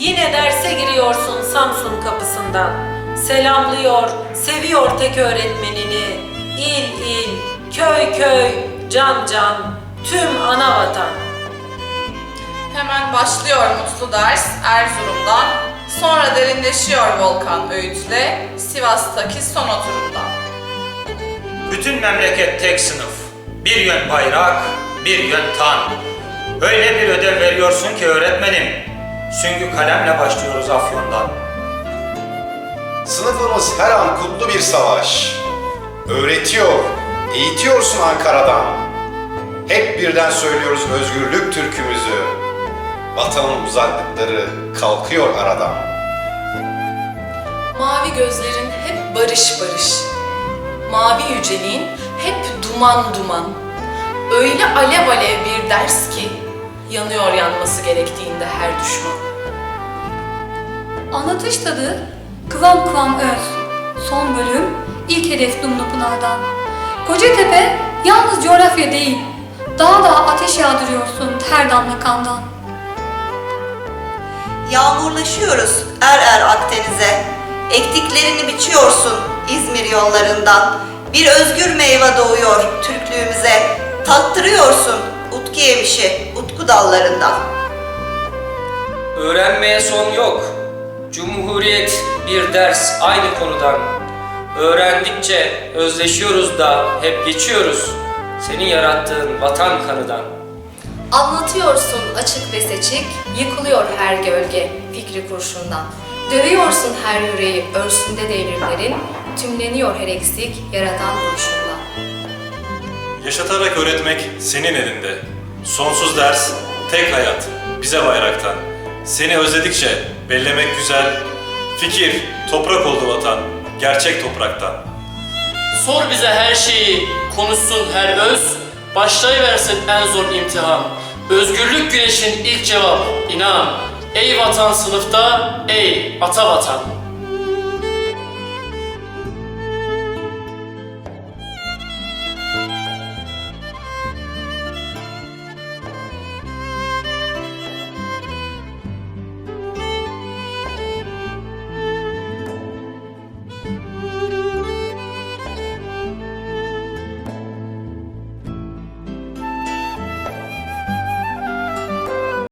Yine derse giriyorsun Samsun kapısından. Selamlıyor, seviyor tek öğretmenini. İl il, köy köy, can can, tüm ana vatan. Hemen başlıyor mutlu ders Erzurum'dan. Sonra derinleşiyor Volkan Öğüt'le Sivas'taki son oturumdan. Bütün memleket tek sınıf. Bir yön bayrak, bir yön tan. Öyle bir ödev veriyorsun ki öğretmenim. Süngü kalemle başlıyoruz Afyon'dan. Sınıfımız her an kutlu bir savaş. Öğretiyor, eğitiyorsun Ankara'dan. Hep birden söylüyoruz özgürlük türkümüzü. Vatanın uzaklıkları kalkıyor aradan. Mavi gözlerin hep barış barış. Mavi yüceliğin hep duman duman. Öyle alev alev bir ders ki yanıyor yanması gerektiğinde her düşman. Anlatış tadı, kıvam kıvam öz. Son bölüm, ilk hedef Dumlu Pınar'dan. Kocatepe yalnız coğrafya değil, daha daha ateş yağdırıyorsun ter damla kandan. Yağmurlaşıyoruz er er Akdeniz'e. Ektiklerini biçiyorsun İzmir yollarından. Bir özgür meyve doğuyor utku yemişi utku dallarından. Öğrenmeye son yok. Cumhuriyet bir ders aynı konudan. Öğrendikçe özleşiyoruz da hep geçiyoruz. Senin yarattığın vatan kanıdan. Anlatıyorsun açık ve seçik, yıkılıyor her gölge fikri kurşundan. Dövüyorsun her yüreği örsünde devrimlerin, tümleniyor her eksik yaratan kurşundan. Yaşatarak öğretmek senin elinde. Sonsuz ders, tek hayat, bize bayraktan. Seni özledikçe bellemek güzel. Fikir, toprak oldu vatan, gerçek topraktan. Sor bize her şeyi, konuşsun her öz, başlayıversin en zor imtihan. Özgürlük güneşin ilk cevap, inan. Ey vatan sınıfta, ey ata vatan.